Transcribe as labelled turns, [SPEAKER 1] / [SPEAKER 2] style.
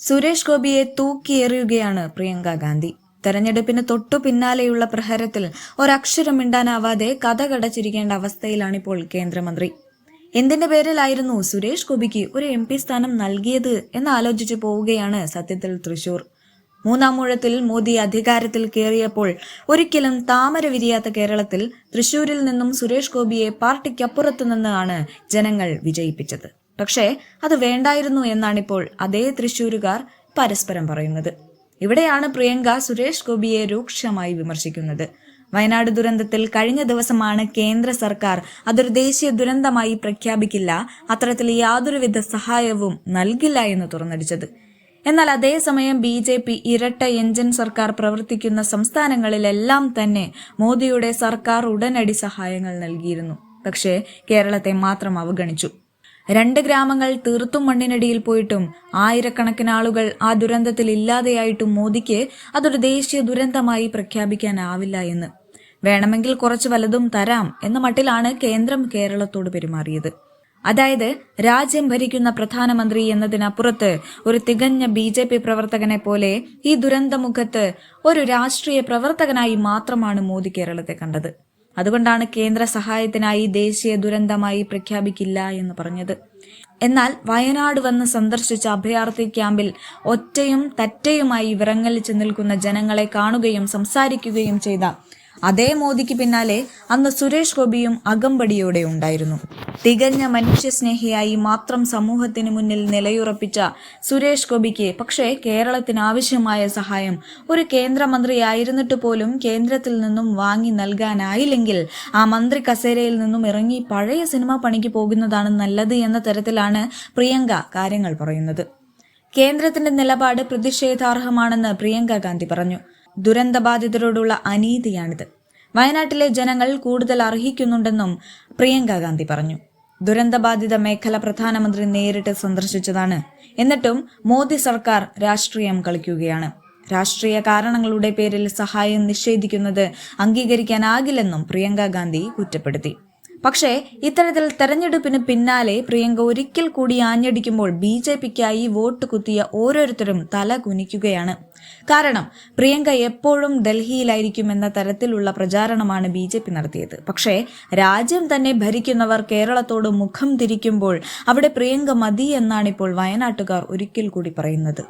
[SPEAKER 1] സുരേഷ് ഗോപിയെ തൂക്കിയെറിയുകയാണ് പ്രിയങ്ക ഗാന്ധി. തെരഞ്ഞെടുപ്പിന് തൊട്ടു പിന്നാലെയുള്ള പ്രഹരത്തിൽ ഒരക്ഷരം മിണ്ടാനാവാതെ കഥ കടച്ചിരിക്കേണ്ട അവസ്ഥയിലാണിപ്പോൾ കേന്ദ്രമന്ത്രി. എന്തിന്റെ പേരിലായിരുന്നു സുരേഷ് ഗോപിക്ക് ഒരു എം പി സ്ഥാനം നൽകിയത് എന്ന് ആലോചിച്ചു പോവുകയാണ് സത്യത്തിൽ തൃശൂർ. മൂന്നാം മൂഴത്തിൽ മോദി അധികാരത്തിൽ കയറിയപ്പോൾ ഒരിക്കലും താമര വിരിയാത്ത കേരളത്തിൽ തൃശൂരിൽ നിന്നും സുരേഷ് ഗോപിയെ പാർട്ടിക്കപ്പുറത്തു നിന്നാണ് ജനങ്ങൾ വിജയിപ്പിച്ചത്. പക്ഷേ അത് വേണ്ടായിരുന്നു എന്നാണിപ്പോൾ അതേ തൃശ്ശൂരുകാർ പരസ്പരം പറയുന്നത്. ഇവിടെയാണ് പ്രിയങ്ക സുരേഷ് ഗോപിയെ രൂക്ഷമായി വിമർശിക്കുന്നത്. വയനാട് ദുരന്തത്തിൽ കഴിഞ്ഞ ദിവസമാണ് കേന്ദ്ര സർക്കാർ അതൊരു ദേശീയ ദുരന്തമായി പ്രഖ്യാപിക്കില്ല അത്തരത്തിൽ യാതൊരുവിധ സഹായവും നൽകില്ല എന്ന് തുറന്നടിച്ചത്. എന്നാൽ അതേസമയം ബി ജെ പി ഇരട്ട എഞ്ചിൻ സർക്കാർ പ്രവർത്തിക്കുന്ന സംസ്ഥാനങ്ങളിലെല്ലാം തന്നെ മോദിയുടെ സർക്കാർ ഉടനടി സഹായങ്ങൾ നൽകിയിരുന്നു. പക്ഷേ കേരളത്തെ മാത്രം അവഗണിച്ചു. രണ്ട് ഗ്രാമങ്ങൾ തീർത്തും മണ്ണിനടിയിൽ പോയിട്ടും ആയിരക്കണക്കിന് ആളുകൾ ആ ദുരന്തത്തിൽ ഇല്ലാതെയായിട്ടും മോദിക്ക് അതൊരു ദേശീയ ദുരന്തമായി പ്രഖ്യാപിക്കാനാവില്ല എന്ന്. വേണമെങ്കിൽ കുറച്ച് വലതും തരാം എന്ന മട്ടിലാണ് കേന്ദ്രം കേരളത്തോട് പെരുമാറിയത്. അതായത് രാജ്യം ഭരിക്കുന്ന പ്രധാനമന്ത്രി എന്നതിനപ്പുറത്ത് ഒരു തികഞ്ഞ ബി ജെ പി പ്രവർത്തകനെ പോലെ ഈ ദുരന്തമുഖത്ത് ഒരു രാഷ്ട്രീയ പ്രവർത്തകനായി മാത്രമാണ് മോദി കേരളത്തെ കണ്ടത്. അതുകൊണ്ടാണ് കേന്ദ്ര സഹായത്തിനായി ദേശീയ ദുരന്തമായി പ്രഖ്യാപിക്കില്ല എന്ന് പറഞ്ഞത്. എന്നാൽ വയനാട് വന്ന് സന്ദർശിച്ച അഭയാർത്ഥി ക്യാമ്പിൽ ഒറ്റയും തറ്റയുമായി വിറങ്ങലിച്ചു നിൽക്കുന്ന ജനങ്ങളെ കാണുകയും സംസാരിക്കുകയും ചെയ്ത അതേ മോദിക്ക് പിന്നാലെ അന്ന് സുരേഷ് ഗോപിയും അകമ്പടിയോടെ ഉണ്ടായിരുന്നു. തികഞ്ഞ മനുഷ്യസ്നേഹിയായി മാത്രം സമൂഹത്തിന് മുന്നിൽ നിലയുറപ്പിച്ച സുരേഷ് ഗോപിക്ക് പക്ഷേ കേരളത്തിന് ആവശ്യമായ സഹായം ഒരു കേന്ദ്രമന്ത്രിയായിരുന്നിട്ട് പോലും കേന്ദ്രത്തിൽ നിന്നും വാങ്ങി നൽകാനായില്ലെങ്കിൽ ആ മന്ത്രി കസേരയിൽ നിന്നും ഇറങ്ങി പഴയ സിനിമ പണിക്ക് പോകുന്നതാണ് നല്ലത് എന്ന തരത്തിലാണ് പ്രിയങ്ക കാര്യങ്ങൾ പറയുന്നത്. കേന്ദ്രത്തിന്റെ നിലപാട് പ്രതിഷേധാർഹമാണെന്ന് പ്രിയങ്ക ഗാന്ധി പറഞ്ഞു. ദുരന്തബാധിതരോടുള്ള അനീതിയാണിത്. വയനാട്ടിലെ ജനങ്ങൾ കൂടുതൽ അർഹിക്കുന്നുണ്ടെന്നും പ്രിയങ്ക ഗാന്ധി പറഞ്ഞു. ദുരന്തബാധിത മേഖല പ്രധാനമന്ത്രി നേരിട്ട് സന്ദർശിച്ചതാണ്. എന്നിട്ടും മോദി സർക്കാർ രാഷ്ട്രീയം കളിക്കുകയാണ്. രാഷ്ട്രീയ കാരണങ്ങളുടെ പേരിൽ സഹായം നിഷേധിക്കുന്നത് അംഗീകരിക്കാനാകില്ലെന്നും പ്രിയങ്ക ഗാന്ധി കുറ്റപ്പെടുത്തി. പക്ഷേ ഇത്തരത്തിൽ തെരഞ്ഞെടുപ്പിന് പിന്നാലെ പ്രിയങ്ക ഒരിക്കൽ കൂടി ആഞ്ഞടിക്കുമ്പോൾ ബി ജെ പിക്കായി വോട്ട് കുത്തിയ ഓരോരുത്തരും തല കുനിക്കുകയാണ്. കാരണം പ്രിയങ്ക എപ്പോഴും ഡൽഹിയിലായിരിക്കും എന്ന തരത്തിലുള്ള പ്രചാരണമാണ് ബി ജെ പി നടത്തിയത്. പക്ഷേ രാജ്യം തന്നെ ഭരിക്കുന്നവർ കേരളത്തോട് മുഖം തിരിക്കുമ്പോൾ അവിടെ പ്രിയങ്ക മതി എന്നാണ് ഇപ്പോൾ വയനാട്ടുകാർ ഒരിക്കൽ കൂടി പറയുന്നത്.